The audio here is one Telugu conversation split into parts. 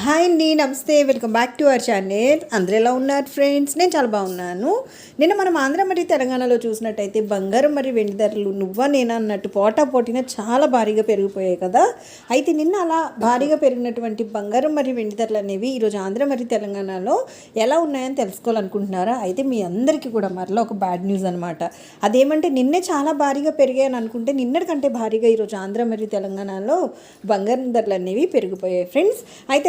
హాయ్ అండి నమస్తే. Welcome back to our channel. అందరూ ఎలా ఉన్నారు ఫ్రెండ్స్? నేను చాలా బాగున్నాను. నిన్న మనం ఆంధ్ర మరియు తెలంగాణలో చూసినట్టయితే బంగారం మరియు వెండి ధరలు నువ్వా నేనా అన్నట్టు పోటా పోటీన చాలా భారీగా పెరిగిపోయాయి కదా. అయితే నిన్న అలా భారీగా పెరిగినటువంటి బంగారం మరియు వెండి ధరలు అనేవి ఈరోజు ఆంధ్ర మరియు తెలంగాణలో ఎలా ఉన్నాయని తెలుసుకోవాలనుకుంటున్నారా? అయితే మీ అందరికీ కూడా మరలా ఒక బ్యాడ్ న్యూస్ అనమాట అదేమంటే నిన్నే చాలా భారీగా పెరిగాయని అనుకుంటే నిన్నటి కంటే భారీగా ఈరోజు ఆంధ్ర మరియు తెలంగాణలో బంగారం ధరలు అనేవి పెరిగిపోయాయి ఫ్రెండ్స్. అయితే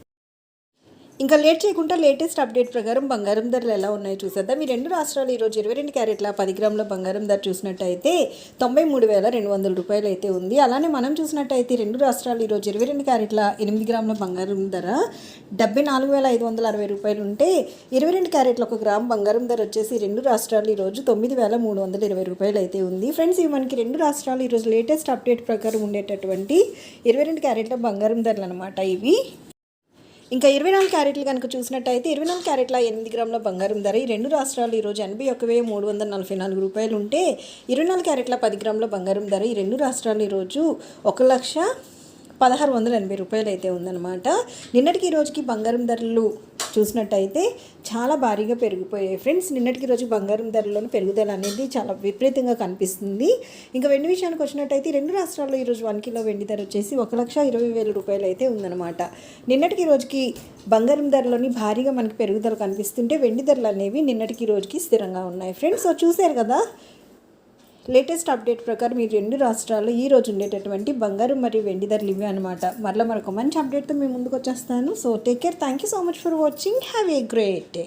ఇంకా లేట్ చేయకుండా లేటెస్ట్ అప్డేట్ ప్రకారం బంగారం ధరలు ఎలా ఉన్నాయో చూసేద్దాం. ఈ రెండు రాష్ట్రాలు ఈరోజు ఇరవై రెండు క్యారెట్ల పది గ్రాముల బంగారం ధర చూసినట్టయితే తొంభై మూడు వేల రెండు వందల రూపాయలు అయితే ఉంది. అలానే మనం చూసినట్టయితే రెండు రాష్ట్రాలు ఈరోజు ఇరవై రెండు క్యారెట్ల ఎనిమిది గ్రాముల బంగారం ధర డెబ్బై నాలుగు వేల ఐదు వందల అరవై రూపాయలు ఉంటే ఇరవై రెండు క్యారెట్ల ఒక గ్రామ్ బంగారం ధర వచ్చేసి రెండు రాష్ట్రాలు ఈరోజు తొమ్మిది వేల మూడు వందల ఇరవై రూపాయలు అయితే ఉంది. ఫ్రెండ్స్ ఇవి మనకి రెండు రాష్ట్రాలు ఈరోజు లేటెస్ట్ అప్డేట్ ప్రకారం ఉండేటటువంటి ఇరవై రెండు క్యారెట్ల బంగారం ధరలు అనమాట ఇవి. ఇంకా ఇరవై నాలుగు క్యారెట్లు కనుక చూసినట్టయితే ఇరవై నాలుగు క్యారెట్ల ఎనిమిది గ్రాముల బంగారం ధర. ఈ రెండు రాష్ట్రాలు ఈరోజు ఎనభై ఒక వెయ్యి మూడు వందల నలభై నాలుగు రూపాయలు ఉంటే ఇరవై నాలుగు క్యారెట్ల పది గ్రాముల బంగారం ధర ఈ రెండు రాష్ట్రాలు ఈరోజు ఒక లక్ష పదహారు వందల ఎనభై రూపాయలు అయితే ఉందన్నమాట. నిన్నటికి ఈ రోజుకి బంగారం ధరలు చూసినట్టయితే చాలా భారీగా పెరిగిపోయాయి. ఫ్రెండ్స్ నిన్నటికి రోజు బంగారం ధరలోని పెరుగుదల అనేది చాలా విపరీతంగా కనిపిస్తుంది. ఇంకా వెండి విషయానికి వచ్చినట్టయితే రెండు రాష్ట్రాల్లో ఈరోజు వన్ కిలో వెండి ధర వచ్చేసి ఒక లక్ష ఇరవై వేల రూపాయలు అయితే ఉందన్నమాట. నిన్నటికి రోజుకి బంగారం ధరలోని భారీగా మనకి పెరుగుదల కనిపిస్తుంటే వెండి ధరలు అనేవి నిన్నటికి రోజుకి స్థిరంగా ఉన్నాయి. ఫ్రెండ్స్ సో చూశారు కదా లేటెస్ట్ అప్డేట్ ప్రకారం ఈ రెండు రాష్ట్రాల్లో ఈ రోజు ఉండేటటువంటి బంగారం మరియు వెండి ధరలు ఇవి అనమాట మరలా మరొక మంచి అప్డేట్తో మేము ముందుకు వచ్చేస్తాను. So take care thank you so much for watching have a great day